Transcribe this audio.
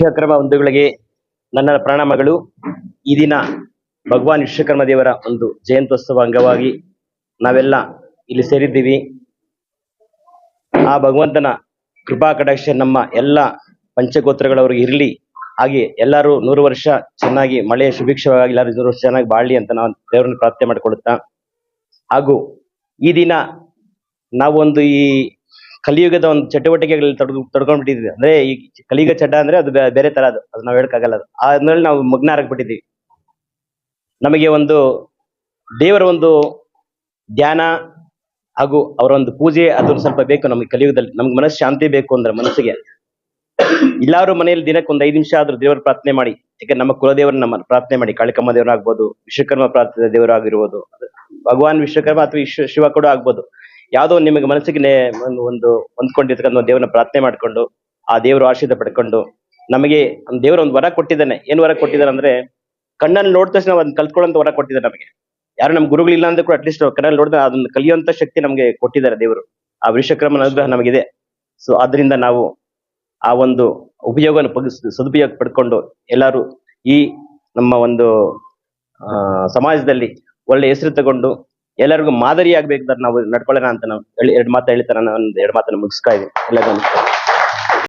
ವಿಶ್ವಕರ್ಮ ಬಂಧುಗಳಿಗೆ ನನ್ನ ಪ್ರಣಾಮಗಳು. ಈ ದಿನ ಭಗವಾನ್ ವಿಶ್ವಕರ್ಮ ದೇವರ ಒಂದು ಜಯಂತ್ಯೋತ್ಸವ ಅಂಗವಾಗಿ ನಾವೆಲ್ಲ ಇಲ್ಲಿ ಸೇರಿದ್ದೀವಿ. ಆ ಭಗವಂತನ ಕೃಪಾ ಕಟಾಕ್ಷ ನಮ್ಮ ಎಲ್ಲ ಪಂಚಗೋತ್ರಗಳವ್ರಿಗೆ ಇರಲಿ. ಹಾಗೆ ಎಲ್ಲರೂ ನೂರು ವರ್ಷ ಚೆನ್ನಾಗಿ ಮಳೆಯ ಸುಭಿಕ್ಷವಾಗಿ ಎಲ್ಲರೂ ನೂರು ವರ್ಷ ಚೆನ್ನಾಗಿ ಬಾಳಲಿ ಅಂತ ನಾವು ದೇವರನ್ನು ಪ್ರಾರ್ಥನೆ ಮಾಡಿಕೊಳ್ಳುತ್ತಾ. ಹಾಗೂ ಈ ದಿನ ನಾವೊಂದು ಈ ಕಲಿಯುಗದ ಒಂದು ಚಟುವಟಿಕೆಗಳಲ್ಲಿ ತೊಡಗು, ತೊಡ್ಕೊಂಡ್ಬಿಟ್ಟಿದ್ವಿ. ಅಂದ್ರೆ ಈ ಕಲಿಯುಗ ಚಟ ಅಂದ್ರೆ ಅದು ಬೇರೆ ತರ ಅದು. ಅದು ನಾವು ಹೇಳಕ್ಕಾಗಲ್ಲ ಅದು. ಅದ್ರಲ್ಲಿ ನಾವು ಮಗ್ನಾರಾಗ್ಬಿಟ್ಟಿದ್ದೀವಿ ನಮಗೆ ಒಂದು ದೇವರ ಒಂದು ಧ್ಯಾನ ಹಾಗೂ ಅವರ ಒಂದು ಪೂಜೆ ಅದೊಂದು ಸ್ವಲ್ಪ ಬೇಕು ನಮಗೆ ಕಲಿಯುಗದಲ್ಲಿ. ನಮ್ಗೆ ಮನಸ್ಸು ಶಾಂತಿ ಬೇಕು ಅಂದ್ರೆ ಮನಸ್ಸಿಗೆ. ಎಲ್ಲಾರು ಮನೆಯಲ್ಲಿ ದಿನಕ್ಕೆ ಒಂದು ಐದು ನಿಮಿಷ ಆದ್ರೂ ದೇವರ ಪ್ರಾರ್ಥನೆ ಮಾಡಿ. ಯಾಕಂದ್ರೆ ನಮ್ಮ ಕುಲದೇವರನ್ನ ನಮ್ಮ ಪ್ರಾರ್ಥನೆ ಮಾಡಿ. ಕಾಳಿಕಮ್ಮ ದೇವರಾಗ್ಬೋದು, ವಿಶ್ವಕರ್ಮ ಪ್ರಾರ್ಥನೆ ದೇವರಾಗಿರ್ಬೋದು. ಭಗವಾನ್ ವಿಶ್ವಕರ್ಮ ಅಥವಾ ಶಿವ ಕೂಡ ಆಗ್ಬೋದು. ಯಾವುದೋ ನಿಮಗೆ ಮನಸ್ಸಿಗೆ ಒಂದು ಹೊಂದ್ಕೊಂಡಿರ್ತಕ್ಕಂಥ ದೇವರನ್ನ ಪ್ರಾರ್ಥನೆ ಮಾಡ್ಕೊಂಡು, ಆ ದೇವರ ಆಶೀರ್ವಾದ ಪಡ್ಕೊಂಡು, ನಮಗೆ ದೇವರ ಒಂದು ವರ ಕೊಟ್ಟಿದ್ದಾನೆ. ಏನ್ ವರ ಕೊಟ್ಟಿದ್ದಾರೆ ಅಂದ್ರೆ, ಕಣ್ಣಲ್ಲಿ ನೋಡಿದ ತಕ್ಷಣ ಒಂದು ಕಲ್ತ್ಕೊಳ್ಳೋಂತ ವರ ಕೊಟ್ಟಿದ್ದಾರೆ ನಮಗೆ. ಯಾರು ನಮ್ಮ ಗುರುಗಳಿಲ್ಲ ಅಂದ್ರೆ ಕೂಡ ಅಟ್ಲೀಸ್ಟ್ ಕಣ್ಣಲ್ಲಿ ನೋಡಿದ್ರೆ ಅದನ್ನ ಕಲಿಯುವಂತ ಶಕ್ತಿ ನಮಗೆ ಕೊಟ್ಟಿದ್ದಾರೆ ದೇವರು. ಆ ವಿಶ್ವಕರ್ಮನ ಅನುಗ್ರಹ ನಮಗಿದೆ. ಸೊ ಅದರಿಂದ ನಾವು ಆ ಒಂದು ಉಪಯೋಗವನ್ನು ಸದುಪಯೋಗ ಪಡ್ಕೊಂಡು ಎಲ್ಲರೂ ಈ ನಮ್ಮ ಒಂದು ಸಮಾಜದಲ್ಲಿ ಒಳ್ಳೆ ಹೆಸರು ತಗೊಂಡು ಎಲ್ಲರಿಗೂ ಮಾದರಿ ಆಗ್ಬೇಕಾದ್ರೆ ನಾವು ನಡ್ಕೊಳ್ಳೋಣ ಅಂತ ನಾವು ಎರಡು ಮಾತು ಹೇಳ್ತಾರೆ ನಾನು ಎರಡು ಮಾತನ್ನು ಮುಗಿಸ್ತಾ ಇದ್ದೀನಿ. ಎಲ್ಲ ನಮಸ್ಕಾರ.